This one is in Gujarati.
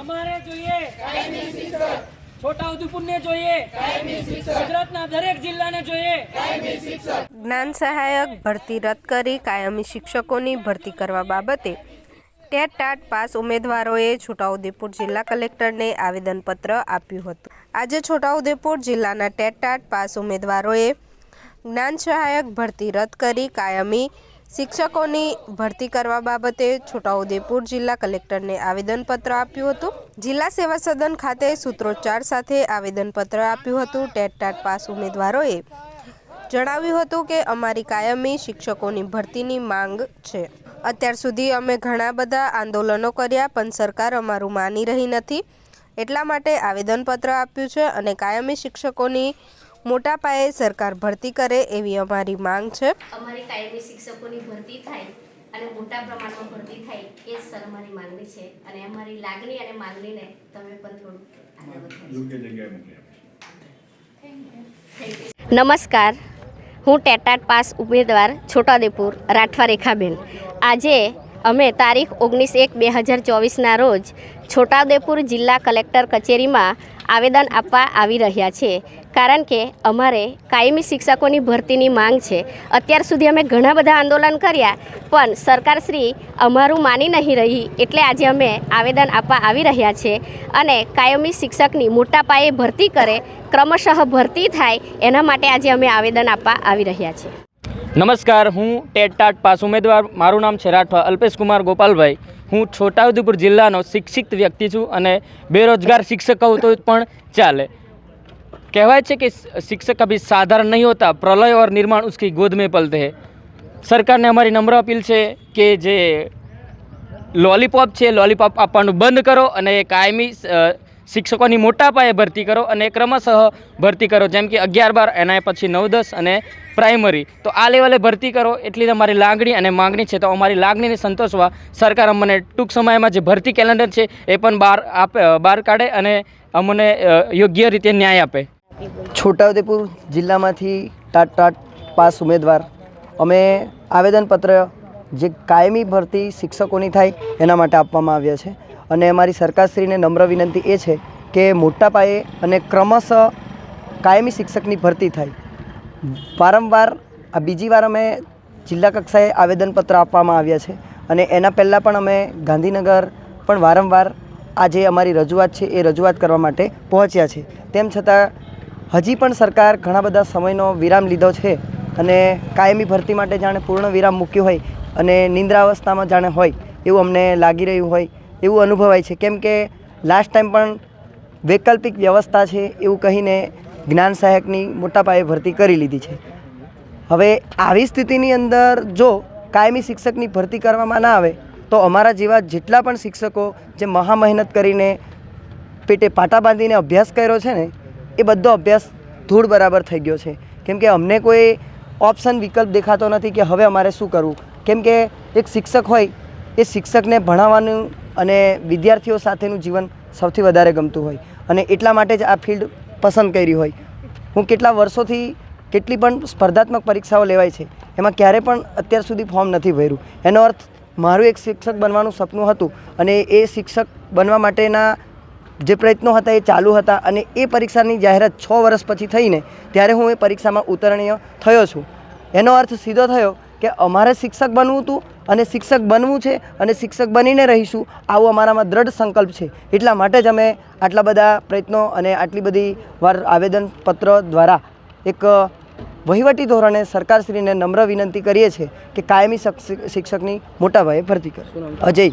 અમારે જોઈએ. જ્ઞાન સહાયક ભરતી રદ કરી કાયમી શિક્ષકોની ભરતી કરવા બાબતે ટેટ ટાટ પાસ ઉમેદવારોએ છોટાઉદેપુર જિલ્લા કલેક્ટરને આવેદનપત્ર આપ્યું હતું. આજે છોટાઉદેપુર જિલ્લાના ટેટ ટાટ પાસ ઉમેદવારોએ જ્ઞાન સહાયક ભરતી રદ કરી કાયમી શિક્ષકોની ભરતી કરવા બાબતે છોટાઉદેપુર જિલ્લા કલેક્ટરને આવેદનપત્ર આપ્યું હતું. જિલ્લા સેવા સદન ખાતે સૂત્રોચ્ચાર સાથે આવેદનપત્ર આપ્યું હતું. ટેટ ટાટ પાસ ઉમેદવારોએ જણાવ્યું હતું કે અમારી કાયમી શિક્ષકોની ભરતીની માંગ છે. અત્યાર સુધી અમે ઘણા બધા આંદોલનો કર્યા, પણ સરકાર અમારું માની રહી નથી. એટલા માટે આવેદનપત્ર આપ્યું છે અને કાયમી શિક્ષકોની મોટા પાયે સરકાર ભરતી કરે એવી અમારી માંગ છે. અમારી કાયમી શિક્ષકોની ભરતી થાય અને મોટા પ્રમાણમાં ભરતી થાય એ જ સર અમારી માંગણી છે અને અમારી લાગણી અને માંગણીને તમે પણ થોડું નમસ્કાર. હું ટેટાટ પાસ ઉમેદવાર છોટાદેપુર રાઠવા રેખાબેન આજે અમે તારીખ ઓગણીસ એક બે હજાર ચોવીસના રોજ છોટાઉદેપુર જિલ્લા કલેક્ટર કચેરીમાં આવેદન આપવા આવી રહ્યા છે. કારણ કે અમારે કાયમી શિક્ષકોની ભરતીની માંગ છે. અત્યાર સુધી અમે ઘણા બધા આંદોલન કર્યા, પણ સરકારશ્રી અમારું માની નહીં રહી એટલે આજે અમે આવેદન આપવા આવી રહ્યા છે અને કાયમી શિક્ષકની મોટા પાયે ભરતી કરે, ક્રમશઃ ભરતી થાય, એના માટે આજે અમે આવેદન આપવા આવી રહ્યા છીએ નમસ્કાર, હું ટેટ ટાટ પાસ ઉમેદવાર. મારું નામ છે રાઠવા. અલ્પેશ કુમાર ગોપાલભાઈ. હું છોટાઉદેપુર જિલ્લાનો શિક્ષિત વ્યક્તિ છું અને બેરોજગાર શિક્ષક કહું તો પણ ચાલે કહેવાય છે કે શિક્ષક કભી સાધારણ નહીં હોતા પ્રલય और निर्माण उसकी गोद में पलते हैं સરકારને અમારી નમ્ર અપીલ છે કે જે લોલીપોપ છે લોલીપોપ આપવાનું બંધ કરો અને કાયમી અ, શિક્ષકોની મોટા પાયે ભરતી કરો અને ક્રમશઃ ભરતી કરો. જેમ કે અગિયાર બાર, એના પછી નવ, દસ અને પ્રાઇમરી. તો આ લેવલે ભરતી કરો, એટલી જ અમારી લાગણી અને માગણી છે. તો અમારી લાગણીને સંતોષવા સરકાર અમને ટૂંક સમયમાં જે ભરતી કેલેન્ડર છે, એ પણ બહાર આપે બહાર કાઢે અને અમને યોગ્ય રીતે ન્યાય આપે. છોટાઉદેપુર જિલ્લામાંથી ટાટ ટાટ પાસ ઉમેદવાર. અમે આવેદનપત્ર જે કાયમી ભરતી શિક્ષકોની થાય, એના માટે આપવામાં આવ્યા છે. અને અમારી સરકારશ્રીને નમ્ર વિનંતી એ છે કે મોટા પાયે અને ક્રમશઃ કાયમી શિક્ષકની ભરતી થાય. વારંવાર આ બીજી વાર અમે જિલ્લા કક્ષાએ આવેદનપત્ર આપવામાં આવ્યા છે અને એના પહેલાં પણ અમે ગાંધીનગર પણ વારંવાર આ જે અમારી રજૂઆત છે એ રજૂઆત કરવા માટે પહોંચ્યા છે. તેમ છતાં હજી પણ સરકાર ઘણા બધા સમયનો વિરામ લીધો છે અને કાયમી ભરતી માટે જાણે પૂર્ણ વિરામ મૂક્યો હોય અને નિંદ્રાવસ્થામાં જાણે હોય એવું અમને લાગી રહ્યું હોય એવું અનુભવાય છે. કેમ કે લાસ્ટ ટાઈમ પણ વૈકલ્પિક વ્યવસ્થા છે એવું કહીને જ્ઞાન સહાયકની મોટા પાયે ભરતી કરી લીધી છે. હવે આવી સ્થિતિની અંદર જો કાયમી શિક્ષકની ભરતી કરવામાં ના આવે, તો અમારા જેવા જેટલા પણ શિક્ષકો જે મહા મહેનત કરીને પેટે પાટા બાંધીને અભ્યાસ કર્યો છે ને, એ બધો અભ્યાસ ધૂળ બરાબર થઈ ગયો છે. કેમ કે અમને કોઈ ઓપ્શન વિકલ્પ દેખાતો નથી કે હવે અમારે શું કરવું. કેમ કે એક શિક્ષક હોય એ શિક્ષકને ભણાવવાનું અને વિદ્યાર્થીઓ સાથેનું જીવન સૌથી વધારે ગમતું હોય. અને એટલા માટે જ આ ફિલ્ડ પસંદ કરી હોય. હું કેટલા વર્ષોથી કેટલી પણ સ્પર્ધાત્મક પરીક્ષાઓ લેવાય છે, એમાં ક્યારે પણ અત્યાર સુધી ફોર્મ નથી ભર્યું. એનો અર્થ, મારું એક શિક્ષક બનવાનું સપનું હતું અને એ શિક્ષક બનવા માટેના જે પ્રયત્નો હતા એ ચાલુ હતા અને એ પરીક્ષાની જાહેરાત છ વર્ષ પછી થઈને, ત્યારે હું એ પરીક્ષામાં ઉત્તરણીય થયો છું. એનો અર્થ સીધો થયો કે અમારે શિક્ષક બનવું હતું અને શિક્ષક બનવું છે અને શિક્ષક બનીને રહીશું. આવો અમારામાં દ્રઢ સંકલ્પ છે. એટલા માટે જ અમે આટલા બધા પ્રયત્નો અને આટલી બધી વાર આવેદનપત્ર દ્વારા એક વહીવટી ધોરણે સરકારશ્રીને નમ્ર વિનંતી કરીએ છીએ કે કાયમી શિક્ષકની મોટા પાયે ભરતી કરે અજય.